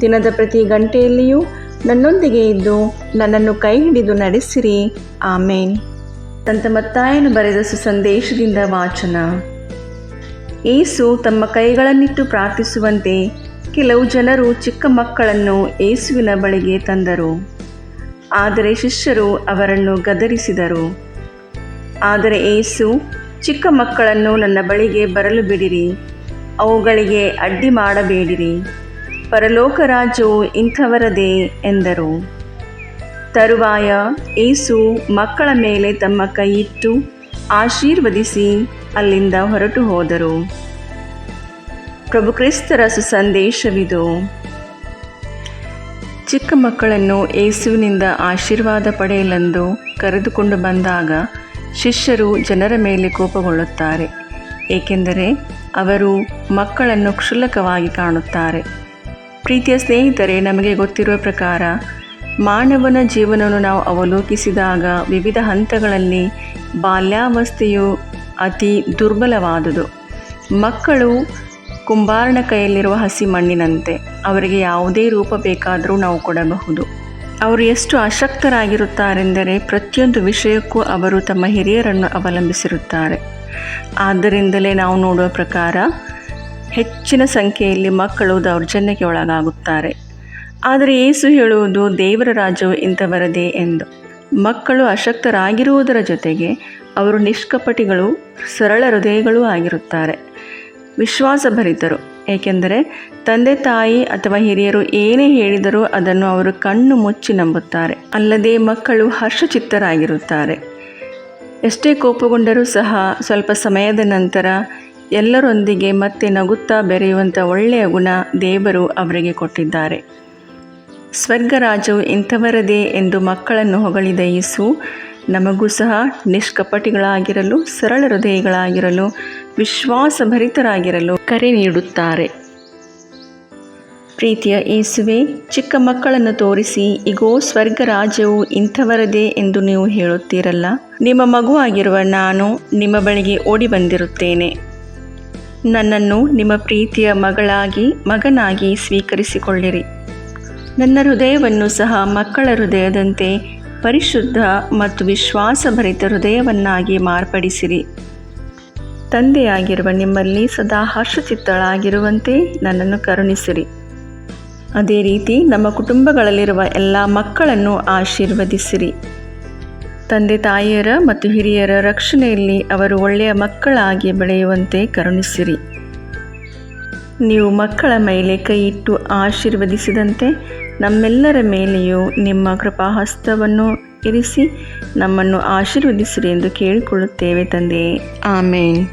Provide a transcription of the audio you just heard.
ದಿನದ ಪ್ರತಿ ಗಂಟೆಯಲ್ಲಿಯೂ ನನ್ನೊಂದಿಗೆ ಇದ್ದು ನನ್ನನ್ನು ಕೈ ಹಿಡಿದು ನಡೆಸಿರಿ. ಆಮೇನ್. ಸಂತ ಮತ್ತಾಯನು ಬರೆದ ಸುಸಂದೇಶದಿಂದ ವಾಚನ. ಏಸು ತಮ್ಮ ಕೈಗಳನ್ನಿಟ್ಟು ಪ್ರಾರ್ಥಿಸುವಂತೆ ಕೆಲವು ಜನರು ಚಿಕ್ಕ ಮಕ್ಕಳನ್ನು ಏಸುವಿನ ಬಳಿಗೆ ತಂದರು. ಆದರೆ ಶಿಷ್ಯರು ಅವರನ್ನು ಗದರಿಸಿದರು. ಆದರೆ ಏಸು, ಚಿಕ್ಕ ಮಕ್ಕಳನ್ನು ನನ್ನ ಬಳಿಗೆ ಬರಲು ಬಿಡಿರಿ. ಅವುಗಳಿಗೆ ಅಡ್ಡಿ ಮಾಡಬೇಡಿರಿ. ಪರಲೋಕ ರಾಜ್ಯವು ಇಂಥವರದೇ ಎಂದರು. ತರುವಾಯ ಏಸು ಮಕ್ಕಳ ಮೇಲೆ ತಮ್ಮ ಕೈಯಿಟ್ಟು ಆಶೀರ್ವದಿಸಿ ಅಲ್ಲಿಂದ ಹೊರಟು ಹೋದರು. ಪ್ರಭು ಕ್ರಿಸ್ತರ ಸುಸಂದೇಶವಿದು. ಚಿಕ್ಕ ಮಕ್ಕಳನ್ನು ಏಸುವಿನಿಂದ ಆಶೀರ್ವಾದ ಪಡೆಯಲೆಂದು ಕರೆದುಕೊಂಡು ಬಂದಾಗ ಶಿಷ್ಯರು ಜನರ ಮೇಲೆ ಕೋಪಗೊಳ್ಳುತ್ತಾರೆ, ಏಕೆಂದರೆ ಅವರು ಮಕ್ಕಳನ್ನು ಕ್ಷುಲ್ಲಕವಾಗಿ ಕಾಣುತ್ತಾರೆ. ಪ್ರೀತಿಯ ಸ್ನೇಹಿತರೆ, ನಮಗೆ ಗೊತ್ತಿರುವ ಪ್ರಕಾರ, ಮಾನವನ ಜೀವನವನ್ನು ನಾವು ಅವಲೋಕಿಸಿದಾಗ ವಿವಿಧ ಹಂತಗಳಲ್ಲಿ ಬಾಲ್ಯಾವಸ್ಥೆಯು ಅತಿ ದುರ್ಬಲವಾದುದು. ಮಕ್ಕಳು ಕುಂಬಾರನ ಕೈಯಲ್ಲಿರುವ ಹಸಿ ಮಣ್ಣಿನಂತೆ, ಅವರಿಗೆ ಯಾವುದೇ ರೂಪ ಬೇಕಾದರೂ ನಾವು ಕೊಡಬಹುದು. ಅವರು ಎಷ್ಟು ಅಶಕ್ತರಾಗಿರುತ್ತಾರೆಂದರೆ ಪ್ರತಿಯೊಂದು ವಿಷಯಕ್ಕೂ ಅವರು ತಮ್ಮ ಹಿರಿಯರನ್ನು ಅವಲಂಬಿಸಿರುತ್ತಾರೆ. ಆದ್ದರಿಂದಲೇ ನಾವು ನೋಡುವ ಪ್ರಕಾರ ಹೆಚ್ಚಿನ ಸಂಖ್ಯೆಯಲ್ಲಿ ಮಕ್ಕಳು ದೌರ್ಜನ್ಯಕ್ಕೆ ಒಳಗಾಗುತ್ತಾರೆ. ಆದರೆ ಏಸು ಹೇಳುವುದು, ದೇವರ ರಾಜ್ಯವು ಇಂಥವರದೇ ಎಂದು. ಮಕ್ಕಳು ಅಶಕ್ತರಾಗಿರುವುದರ ಜೊತೆಗೆ ಅವರು ನಿಷ್ಕಪಟಿಗಳು ಸರಳ ಹೃದಯಗಳೂ ಆಗಿರುತ್ತಾರೆ. ವಿಶ್ವಾಸಭರಿತರು, ಏಕೆಂದರೆ ತಂದೆ ತಾಯಿ ಅಥವಾ ಹಿರಿಯರು ಏನೇ ಹೇಳಿದರೂ ಅದನ್ನು ಅವರು ಕಣ್ಣು ಮುಚ್ಚಿ ನಂಬುತ್ತಾರೆ. ಅಲ್ಲದೆ ಮಕ್ಕಳು ಹರ್ಷಚಿತ್ತರಾಗಿರುತ್ತಾರೆ. ಎಷ್ಟೇ ಕೋಪಗೊಂಡರೂ ಸಹ ಸ್ವಲ್ಪ ಸಮಯದ ನಂತರ ಎಲ್ಲರೊಂದಿಗೆ ಮತ್ತೆ ನಗುತ್ತಾ ಬೆರೆಯುವಂಥ ಒಳ್ಳೆಯ ಗುಣ ದೇವರು ಅವರಿಗೆ ಕೊಟ್ಟಿದ್ದಾರೆ. ಸ್ವರ್ಗರಾಜವು ಇಂಥವರದೇ ಎಂದು ಮಕ್ಕಳನ್ನು ಹೊಗಳಿದ ಯೇಸು, ನಮಗೂ ಸಹ ನಿಷ್ಕಪಟಿಗಳಾಗಿರಲು, ಸರಳ ಹೃದಯಗಳಾಗಿರಲು, ವಿಶ್ವಾಸಭರಿತರಾಗಿರಲು ಕರೆ ನೀಡುತ್ತಾರೆ. ಪ್ರೀತಿಯ ಏಸುವೆ ಚಿಕ್ಕ ಮಕ್ಕಳನ್ನು ತೋರಿಸಿ, ಇಗೋ ಸ್ವರ್ಗ ರಾಜ್ಯವು ಇಂಥವರದೇ ಎಂದು ನೀವು ಹೇಳುತ್ತೀರಲ್ಲ? ನಿಮ್ಮ ಮಗುವಾಗಿರುವ ನಾನು ನಿಮ್ಮ ಬಳಿಗೆ ಓಡಿ ಬಂದಿರುತ್ತೇನೆ. ನನ್ನನ್ನು ನಿಮ್ಮ ಪ್ರೀತಿಯ ಮಗಳಾಗಿ, ಮಗನಾಗಿ ಸ್ವೀಕರಿಸಿಕೊಳ್ಳಿರಿ. ನನ್ನ ಹೃದಯವನ್ನು ಸಹ ಮಕ್ಕಳ ಹೃದಯದಂತೆ ಪರಿಶುದ್ಧ ಮತ್ತು ವಿಶ್ವಾಸಭರಿತ ಹೃದಯವನ್ನಾಗಿ ಮಾರ್ಪಡಿಸಿರಿ. ತಂದೆಯಾಗಿರುವ ನಿಮ್ಮಲ್ಲಿ ಸದಾ ಹರ್ಷಚಿತ್ತಳಾಗಿರುವಂತೆ ನನ್ನನ್ನು ಕರುಣಿಸಿರಿ. ಅದೇ ರೀತಿ ನಮ್ಮ ಕುಟುಂಬಗಳಲ್ಲಿರುವ ಎಲ್ಲ ಮಕ್ಕಳನ್ನು ಆಶೀರ್ವದಿಸಿರಿ. ತಂದೆ ತಾಯಿಯರ ಮತ್ತು ಹಿರಿಯರ ರಕ್ಷಣೆಯಲ್ಲಿ ಅವರು ಒಳ್ಳೆಯ ಮಕ್ಕಳಾಗಿ ಬೆಳೆಯುವಂತೆ ಕರುಣಿಸಿರಿ. ನೀವು ಮಕ್ಕಳ ಮೇಲೆ ಕೈಯಿಟ್ಟು ಆಶೀರ್ವದಿಸಿದಂತೆ ನಮ್ಮೆಲ್ಲರ ಮೇಲೆಯೂ ನಿಮ್ಮ ಕೃಪಾಹಸ್ತವನ್ನು ಇರಿಸಿ ನಮ್ಮನ್ನು ಆಶೀರ್ವದಿಸಿರಿ ಎಂದು ಕೇಳಿಕೊಳ್ಳುತ್ತೇವೆ ತಂದೆಯೇ. ಆಮೇನ್.